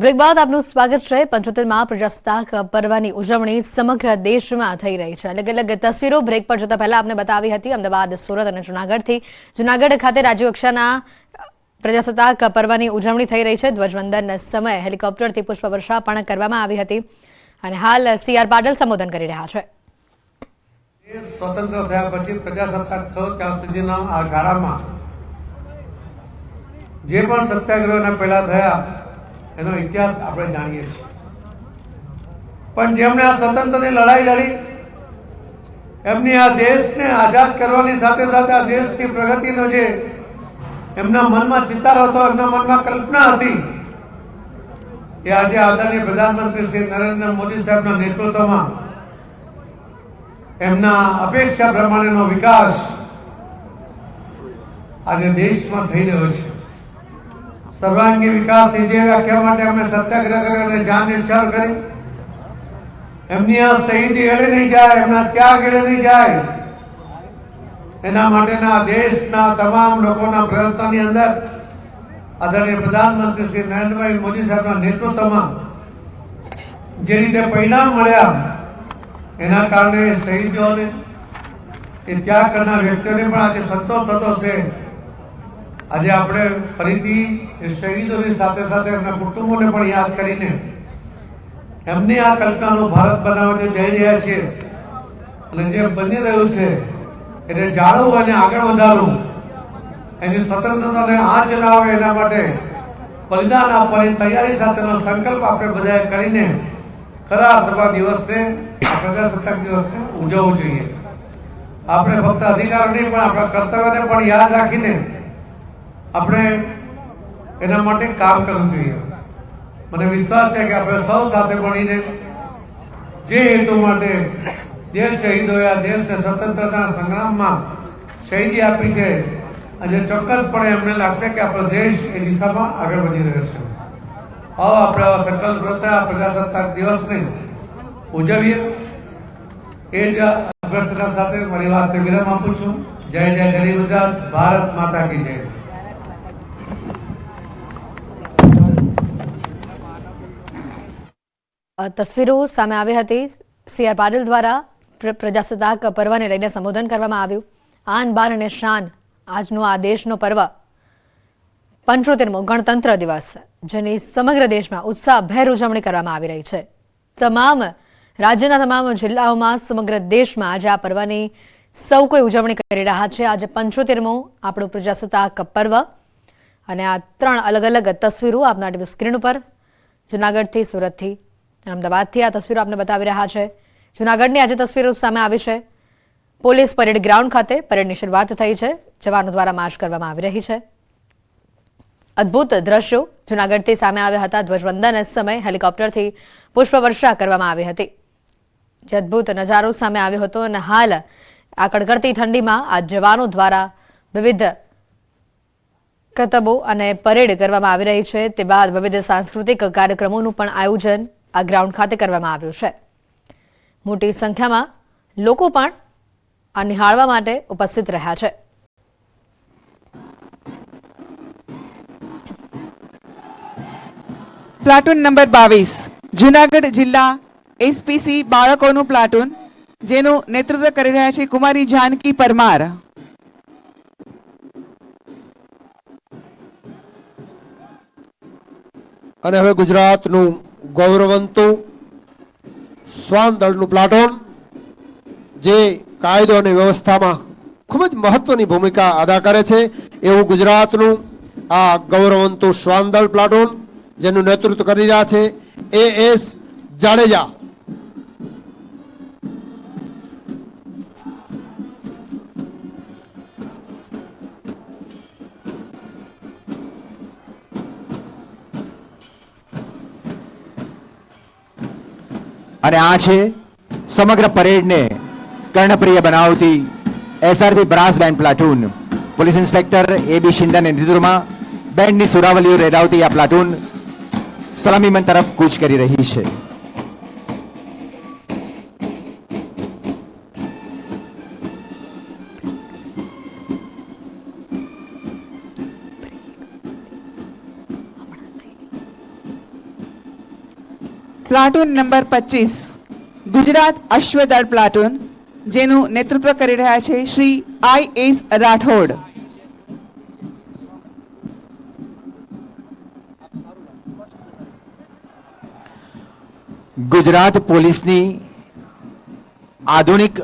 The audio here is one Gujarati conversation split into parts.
બ્રેક બાદ આપનું સ્વાગત છે. પંચોતેરમાં પ્રજાસત્તાક પર્વની ઉજવણી સમગ્ર દેશમાં થઈ રહી છે. અલગ અલગ તસવીરો બ્રેક પર જતા પહેલા આપને બતાવી હતી અમદાવાદ, સુરત અને જુનાગઢથી. જુનાગઢ ખાતે રાજ્ય કક્ષાના પ્રજાસત્તાક પર્વની ઉજવણી થઈ રહી છે. ધ્વજવંદન સમયે હેલિકોપ્ટરથી પુષ્પવર્ષા પણ કરવામાં આવી હતી અને હાલ સીઆર પાટીલ સંબોધન કરી રહ્યા છે. સ્વતંત્ર થયા પછી પ્રજાસત્તાક થયો ત્યાં સુધીના આ ગાળામાં જે પણ સત્યાગ્રહના પહેલા થયા એનો ઇતિહાસ આપણે જાણીએ છીએ. પણ જેમણે આ સ્વતંત્રની લડાઈ લડી, એમની આ દેશને આઝાદ કરવાની સાથે સાથે આ દેશની પ્રગતિનો જે એમના મનમાં ચિતાર હતો, એમના મનમાં કલ્પના હતી, એ આજે આદરણીય પ્રધાનમંત્રી શ્રી નરેન્દ્ર મોદી સાહેબના નેતૃત્વમાં એમના અપેક્ષા પ્રમાણેનો વિકાસ આજે દેશમાં થઈ રહ્યો છે. સર્વાંગી વિકાસની જે વ્યાખ્યા માટે અમે સત્યાગ્રહ કર્યો અને જાન છળ કરી. એમની આ શહીદી એળે નહીં જાય, એમના ત્યાગ એળે નહીં જાય. એના માટેના દેશના તમામ લોકોના પ્રયત્નોની અંદર આદરણીય પ્રધાનમંત્રી શ્રી નરેન્દ્રભાઈ મોદી સાહેબના નેતૃત્વમાં જે રીતે પરિણામ મળ્યા, એના કારણે શહીદોને એ ત્યાગ કરનાર વ્યક્તિઓને પણ આજે સંતોષ થતો છે. આજે આપણે ફરીથી એ શહીદોની સાથે સાથે એમના કુટુંબોને પણ યાદ કરીને એમની આ કલ્પનાનું ભારત બનાવવા જે જઈ રહ્યા છે અને જે બની રહ્યું છે, એને જાળવું અને આગળ વધારવું, એની સ્વતંત્રતાને આંચ ના એના માટે બલિદાન આપવાની તૈયારી સાથેનો સંકલ્પ આપણે બધાએ કરીને ખરા અર્થમાં દિવસને પ્રજાસત્તાક દિવસને ઉજવવું જોઈએ. આપણે ફક્ત અધિકાર નહીં, પણ આપણા કર્તવ્યને પણ યાદ રાખીને આપણે એના માટે કામ કરવું જોઈએ. મને વિશ્વાસ છે કે આપણે સૌ સાથે મળીને જે હેતુ માટે દેશ શહીદોએ આ દેશને સ્વતંત્રતા સંગ્રામમાં શહીદી આપી છે, આજે ચોક્કસપણે એમને લાગશે કે આપણો દેશ એ દિશામાં આગળ વધી રહ્યો છે. આવો આપણે આવા સંકલ્પ કરતા પ્રજાસત્તાક દિવસને ઉજવીએ. એ જ અભ્યર્થના સાથે મારી વાતને વિરામ આપું છું. જય જય ગરીબ ગુજરાત, ભારત માતા કી જય. તસવીરો સામે આવી હતી. સીઆર પાટીલ દ્વારા પ્ર- પ્રજાસત્તાક પર્વને લઈને સંબોધન કરવામાં આવ્યું. આન, બાન અને શાન આજનો આ દેશનો પર્વ. પંચોતેરમો ગણતંત્ર દિવસ, જેની સમગ્ર દેશમાં ઉત્સાહભેર ઉજવણી કરવામાં આવી રહી છે. તમામ, રાજ્યના તમામ જિલ્લાઓમાં સમગ્ર દેશમાં આજે આ પર્વની સૌ કોઈ ઉજવણી કરી રહ્યા છે. આજે પંચોતેરમો આપણું પ્રજાસત્તાક પર્વ. અને આ ત્રણ અલગ અલગ તસવીરો આપના ટીવી સ્ક્રીન ઉપર, જુનાગઢથી સુરતથી અમદાવાદથી આ તસવીરો આપને બતાવી રહ્યા છે. જુનાગઢની આજે તસવીરો સામે આવી છે. પોલીસ પરેડ ગ્રાઉન્ડ ખાતે પરેડની શરૂઆત થઈ છે. જવાનો દ્વારા માર્ચ કરવામાં આવી રહી છે. અદ્ભુત દ્રશ્યો જુનાગઢથી સામે આવ્યા હતા. ધ્વજવંદન સમયે હેલિકોપ્ટરથી પુષ્પવર્ષા કરવામાં આવી હતી. જે અદ્ભુત નજારો સામે આવ્યો હતો અને હાલ આ કડકડતી ઠંડીમાં આ જવાનો દ્વારા વિવિધ કરતબો અને પરેડ કરવામાં આવી રહી છે. તે બાદ વિવિધ સાંસ્કૃતિક કાર્યક્રમોનું પણ આયોજન આ ગ્રાઉન્ડ ખાતે કરવામાં આવ્યું છે. મોટી સંખ્યામાં લોકો પણ આ નિહાળવા માટે ઉપસ્થિત રહ્યા છે. પ્લાટૂન નંબર બાવીસ જુનાગઢ જિલ્લા એસપીસી બાળકોનું પ્લાટૂન જેનું નેતૃત્વ કરી રહ્યા છે કુમારી જાનકી પરમાર. અને હવે ગુજરાતનું ગૌરવંતું શ્વાન દળનું પ્લાટોન, જે કાયદો અને વ્યવસ્થામાં ખૂબ જ મહત્વની ભૂમિકા અદા કરે છે, એવું ગુજરાતનું આ ગૌરવંતુ શ્વાન દળ પ્લાટોન, જેનું નેતૃત્વ કરી રહ્યા છે, એ એસ જાડેજા. અને આ છે સમગ્ર પરેડને કર્ણપ્રિય બનાવતી SRP brass band platoon. Police inspector A B શિંદાના નેતૃત્વમાં બેન્ડની સુરાવલીઓ રેડાવતી આ પ્લાટૂન સલામીમન તરફ કૂચ કરી રહી છે. પ્લાટૂન નંબર પચીસ ગુજરાત અશ્વદળ પ્લાટૂન જેનું નેતૃત્વ કરી રહ્યા છે શ્રી આઈ એસ રાઠોડ. ગુજરાત પોલીસની આધુનિક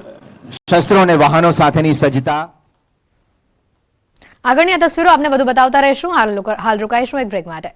શસ્ત્રો અને વાહનો સાથેની સજ્જતા. આગળની આ તસવીરો આપને વધુ બતાવતા રહીશું. હાલ હાલ રોકાઈશું એક બ્રેક માટે.